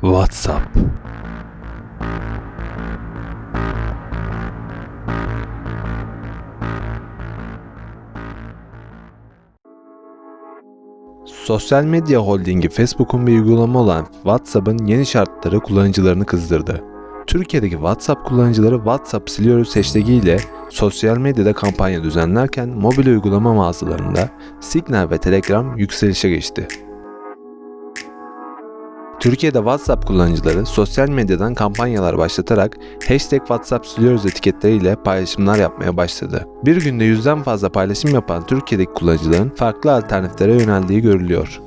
WhatsApp Sosyal medya holdingi Facebook'un bir uygulama olan WhatsApp'ın yeni şartları kullanıcılarını kızdırdı. Türkiye'deki WhatsApp kullanıcıları WhatsApp siliyoruz hashtag ile sosyal medyada kampanya düzenlerken mobil uygulama mağazalarında Signal ve Telegram yükselişe geçti. Türkiye'de WhatsApp kullanıcıları sosyal medyadan kampanyalar başlatarak hashtag WhatsApp siliyoruz etiketleriyle paylaşımlar yapmaya başladı. Bir günde yüzden fazla paylaşım yapan Türkiye'deki kullanıcıların farklı alternatiflere yöneldiği görülüyor.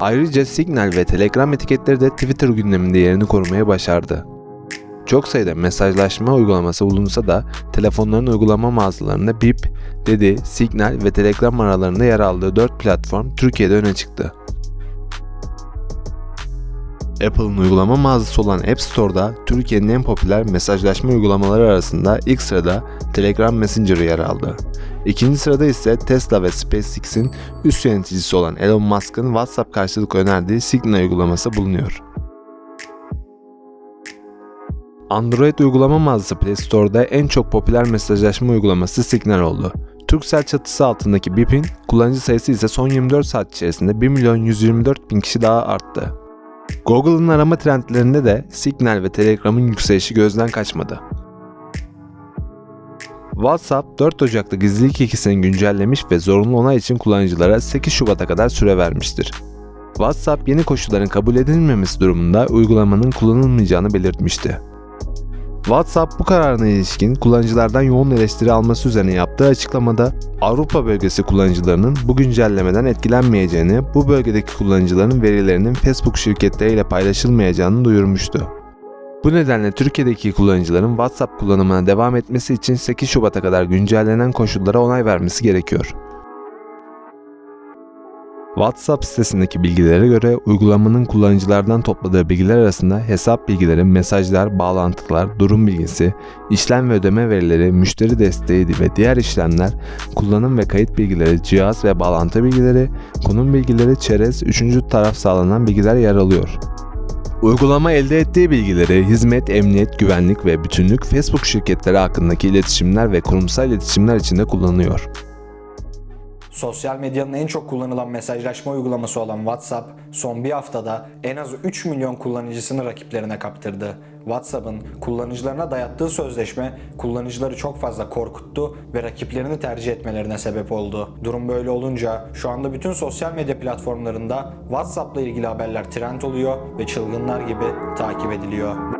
Ayrıca Signal ve Telegram etiketleri de Twitter gündeminde yerini korumaya başardı. Çok sayıda mesajlaşma uygulaması bulunsa da telefonların uygulama mağazalarında Bip, Dedi, Signal ve Telegram aralarında yer aldığı 4 platform Türkiye'de öne çıktı. Apple'ın uygulama mağazası olan App Store'da Türkiye'nin en popüler mesajlaşma uygulamaları arasında ilk sırada Telegram Messenger yer aldı. İkinci sırada ise Tesla ve SpaceX'in üst yöneticisi olan Elon Musk'ın WhatsApp karşılık önerdiği Signal uygulaması bulunuyor. Android uygulama mağazası Play Store'da en çok popüler mesajlaşma uygulaması Signal oldu. Turkcell çatısı altındaki Bip'in kullanıcı sayısı ise son 24 saat içerisinde 1 milyon 124 bin kişi daha arttı. Google'ın arama trendlerinde de Signal ve Telegram'ın yükselişi gözden kaçmadı. WhatsApp 4 Ocak'ta gizlilik ikisini güncellemiş ve zorunlu onay için kullanıcılara 8 Şubat'a kadar süre vermiştir. WhatsApp yeni koşulların kabul edilmemesi durumunda uygulamanın kullanılmayacağını belirtmişti. WhatsApp bu kararına ilişkin kullanıcılardan yoğun eleştiri alması üzerine yaptığı açıklamada Avrupa bölgesi kullanıcılarının bu güncellemeden etkilenmeyeceğini, bu bölgedeki kullanıcıların verilerinin Facebook şirketleriyle paylaşılmayacağını duyurmuştu. Bu nedenle Türkiye'deki kullanıcıların WhatsApp kullanımına devam etmesi için 8 Şubat'a kadar güncellenen koşullara onay vermesi gerekiyor. WhatsApp sitesindeki bilgilere göre uygulamanın kullanıcılardan topladığı bilgiler arasında hesap bilgileri, mesajlar, bağlantılar, durum bilgisi, işlem ve ödeme verileri, müşteri desteği ve diğer işlemler, kullanım ve kayıt bilgileri, cihaz ve bağlantı bilgileri, konum bilgileri, çerez, üçüncü taraf sağlanan bilgiler yer alıyor. Uygulama elde ettiği bilgileri hizmet, emniyet, güvenlik ve bütünlük Facebook şirketleri hakkındaki iletişimler ve kurumsal iletişimler için de kullanıyor. Sosyal medyanın en çok kullanılan mesajlaşma uygulaması olan WhatsApp son bir haftada en az 3 milyon kullanıcısını rakiplerine kaptırdı. WhatsApp'ın kullanıcılarına dayattığı sözleşme kullanıcıları çok fazla korkuttu ve rakiplerini tercih etmelerine sebep oldu. Durum böyle olunca şu anda bütün sosyal medya platformlarında WhatsApp'la ilgili haberler trend oluyor ve çılgınlar gibi takip ediliyor.